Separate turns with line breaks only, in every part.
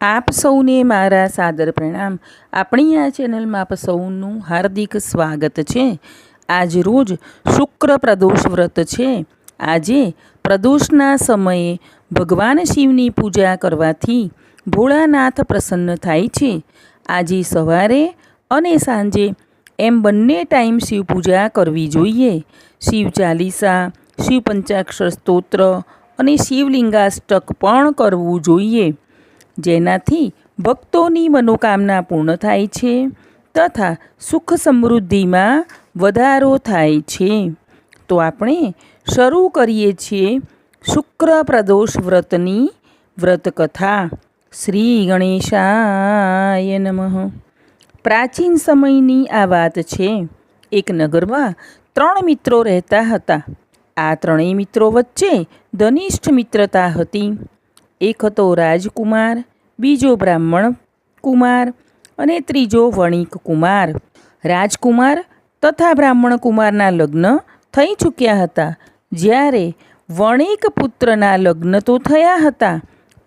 આપ સૌને મારા સાદર પ્રણામ. આપણી આ ચેનલમાં આપ સૌનું હાર્દિક સ્વાગત છે. આજ રોજ શુક્ર પ્રદોષ વ્રત છે. આજે પ્રદોષના સમયે ભગવાન શિવની પૂજા કરવાથી ભોળાનાથ પ્રસન્ન થાય છે. આજે સવારે અને સાંજે એમ બંને ટાઈમ શિવ પૂજા કરવી જોઈએ. શિવ ચાલીસા, શિવ પંચાક્ષર સ્તોત્ર અને શિવલિંગાષ્ટક પણ કરવું જોઈએ. જેનાથી ભક્તોની મનોકામના પૂર્ણ થાય છે તથા સુખ સમૃદ્ધિમાં વધારો થાય છે. તો આપણે શરૂ કરીએ છીએ શુક્ર પ્રદોષ વ્રતની વ્રતકથા. શ્રી ગણેશાય નમઃ. પ્રાચીન સમયની આ વાત છે. એક નગરમાં ત્રણ મિત્રો રહેતા હતા. આ ત્રણેય મિત્રો વચ્ચે ધનિષ્ઠ મિત્રતા હતી. એક હતો રાજકુમાર, બીજો બ્રાહ્મણ કુમાર અને ત્રીજો વણિક કુમાર. રાજકુમાર તથા બ્રાહ્મણ કુમારના લગ્ન થઈ ચૂક્યા હતા. જ્યારે વણિક પુત્રના લગ્ન તો થયા હતા,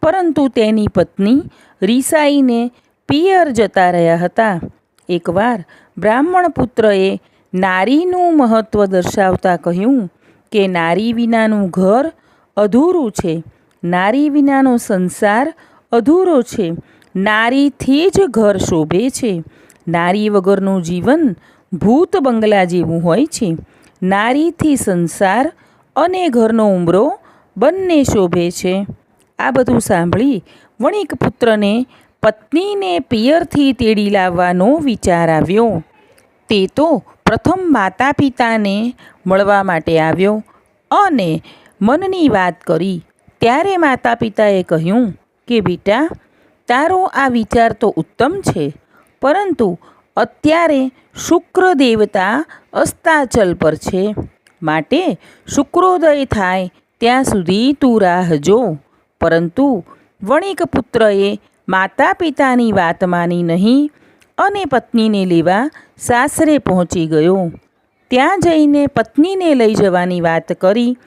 પરંતુ તેની પત્ની રીસાઈને પિયર જતા રહ્યા હતા. એકવાર બ્રાહ્મણ પુત્રએ નારીનું મહત્ત્વ દર્શાવતા કહ્યું કે નારી વિનાનું ઘર અધૂરું છે. નારી વિનાનો સંસાર અધૂરો છે. નારીથી જ ઘર શોભે છે. નારી વગરનું જીવન ભૂત બંગલા જેવું હોય છે. નારીથી સંસાર અને ઘરનો ઉમરો બંને શોભે છે. આ બધું સાંભળી વણિક પુત્રને પત્નીને પિયરથી તેડી લાવવાનો વિચાર આવ્યો. તે તો પ્રથમ માતા પિતાને મળવા માટે આવ્યો અને મનની વાત કરી. ત્યારે માતા પિતાએ કહ્યું કે, બેટા, તારો આ વિચાર તો ઉત્તમ છે, પરંતુ અત્યારે શુક્ર દેવતા અસ્તાચલ પર છે. માટે શુક્રોદય થાય ત્યાં સુધી તું રાહ જો. પરંતુ વણિક પુત્રએ માતા પિતાની વાત માની નહીં અને પત્નીને લેવા સાસરે પહોંચી ગયો. ત્યાં જઈને પત્નીને લઈ જવાની વાત કરી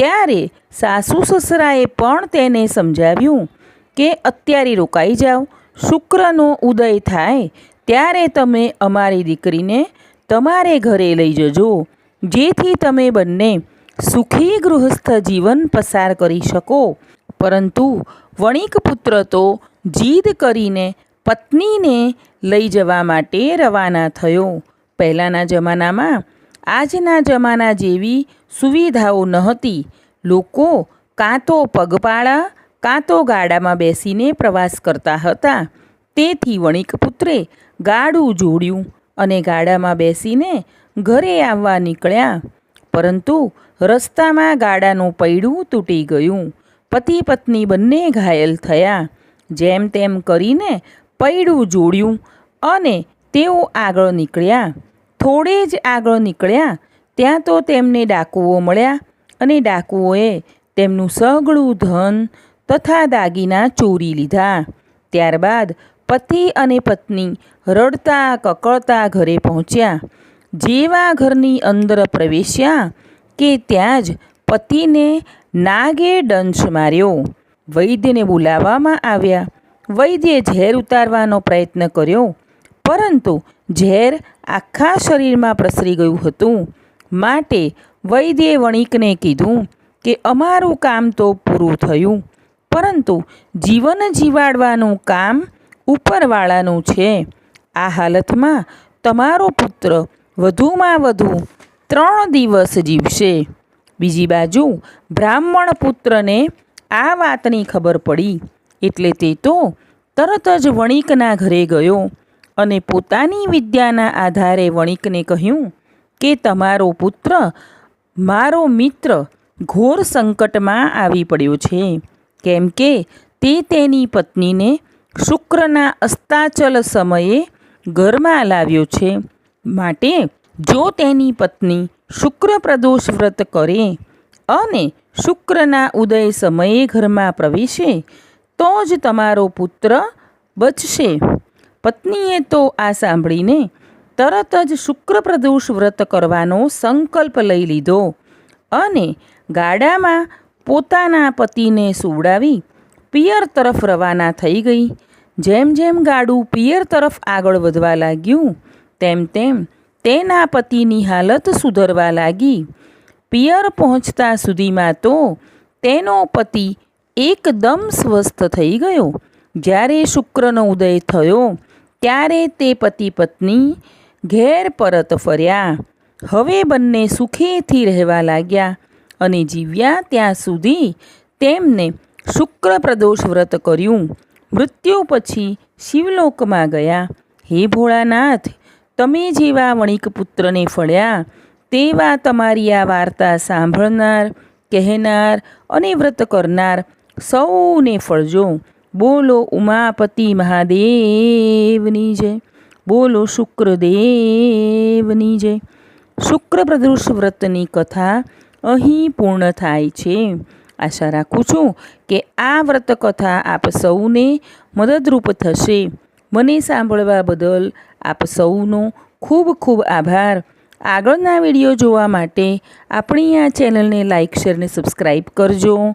ત્યારે સાસુ સસરાએ પણ તેને સમજાવ્યું કે અત્યારે રોકાઈ જાઓ, શુક્રનો ઉદય થાય ત્યારે તમે અમારી દીકરીને તમારે ઘરે લઈ જજો, જેથી તમે બંને સુખી ગૃહસ્થ જીવન પસાર કરી શકો. પરંતુ વણિક પુત્ર તો જીદ કરીને પત્નીને લઈ જવા માટે રવાના થયો. પહેલાંના જમાનામાં આજના જમાના જેવી સુવિધાઓ નહોતી. લોકો કાં તો પગપાળા કાં તો ગાડામાં બેસીને પ્રવાસ કરતા હતા. તેથી વણિક પુત્રે ગાડું જોડ્યું અને ગાડામાં બેસીને ઘરે આવવા નીકળ્યા. પરંતુ રસ્તામાં ગાડાનું પૈડું તૂટી ગયું. પતિ પત્ની બંને ઘાયલ થયા. જેમ તેમ કરીને પૈડું જોડ્યું અને તેઓ આગળ નીકળ્યા. થોડે જ આગળ નીકળ્યા, ત્યાં તો તેમને ડાકુઓ મળ્યા અને ડાકુઓએ તેમનું સગળું ધન તથા દાગીના ચોરી લીધા. ત્યારબાદ પતિ અને પત્ની રડતા, કકળતા ઘરે પહોંચ્યા. જેવા ઘરની અંદર પ્રવેશ્યા કે ત્યાં જ પતિને નાગે દંશ માર્યો. વૈદ્યને બોલાવવામાં આવ્યા. વૈદ્યે ઝેર ઉતારવાનો પ્રયત્ન કર્યો, પરંતુ ઝેર આખા શરીરમાં પ્રસરી ગયું હતું. માટે વૈદ્યે વણિકને કીધું કે અમારું કામ તો પૂરું થયું, પરંતુ જીવન જીવાડવાનું કામ ઉપરવાળાનું છે. આ હાલતમાં તમારો પુત્ર વધુમાં વધુ ત્રણ દિવસ જીવશે. બીજી બાજુ બ્રાહ્મણ પુત્રને આ વાતની ખબર પડી, એટલે તે તો તરત જ વણિકના ઘરે ગયો. અને પોતાની વિદ્યાના આધારે વણિકને કહ્યું કે તમારો પુત્ર, મારો મિત્ર ઘોર સંકટમાં આવી પડ્યો છે. કેમ કે તે તેની પત્નીને શુક્રના અસ્તાચલ સમયે ઘરમાં લાવ્યો છે. માટે જો તેની પત્ની શુક્ર પ્રદોષ વ્રત કરે અને શુક્રના ઉદય સમયે ઘરમાં પ્રવેશે, તો જ તમારો પુત્ર બચશે. પત્નીએ તો આ સાંભળીને તરત જ શુક્ર પ્રદોષ વ્રત કરવાનો સંકલ્પ લઈ લીધો અને ગાડામાં પોતાના પતિને સુવડાવી પિયર તરફ રવાના થઈ ગઈ. જેમ જેમ ગાડું પિયર તરફ આગળ વધવા લાગ્યું, તેમ તેમ તેના પતિની હાલત સુધરવા લાગી. પિયર પહોંચતા સુધીમાં તો તેનો પતિ એકદમ સ્વસ્થ થઈ ગયો. જ્યારે શુક્રનો ઉદય થયો ત્યારે તે પતિ પત્ની ઘેર પરત ફર્યા. હવે બંને સુખેથી રહેવા લાગ્યા અને જીવ્યા ત્યાં સુધી તેમને શુક્ર પ્રદોષ વ્રત કર્યું. મૃત્યુ પછી શિવલોકમાં ગયા. હે ભોળાનાથ, તમે જેવા વણિક પુત્રને ફળ્યા, તેવા તમારી આ વાર્તા સાંભળનાર, કહેનાર અને વ્રત કરનાર સૌને ફળજો. બોલો ઉમાપતિ મહાદેવની જય, બોલો શુક્રદેવની જય. શુક્ર પ્રદોષ વ્રતની કથા અહીં પૂર્ણ થાય છે. આશા રાખું છું કે આ વ્રત કથા આપ સૌને મદદરૂપ થશે. મને સાંભળવા બદલ આપ સૌનો ખૂબ ખૂબ આભાર. આગળના વીડિયો જોવા માટે આપણી આ ચેનલને લાઇક, શેર અને સબસ્ક્રાઈબ કરજો.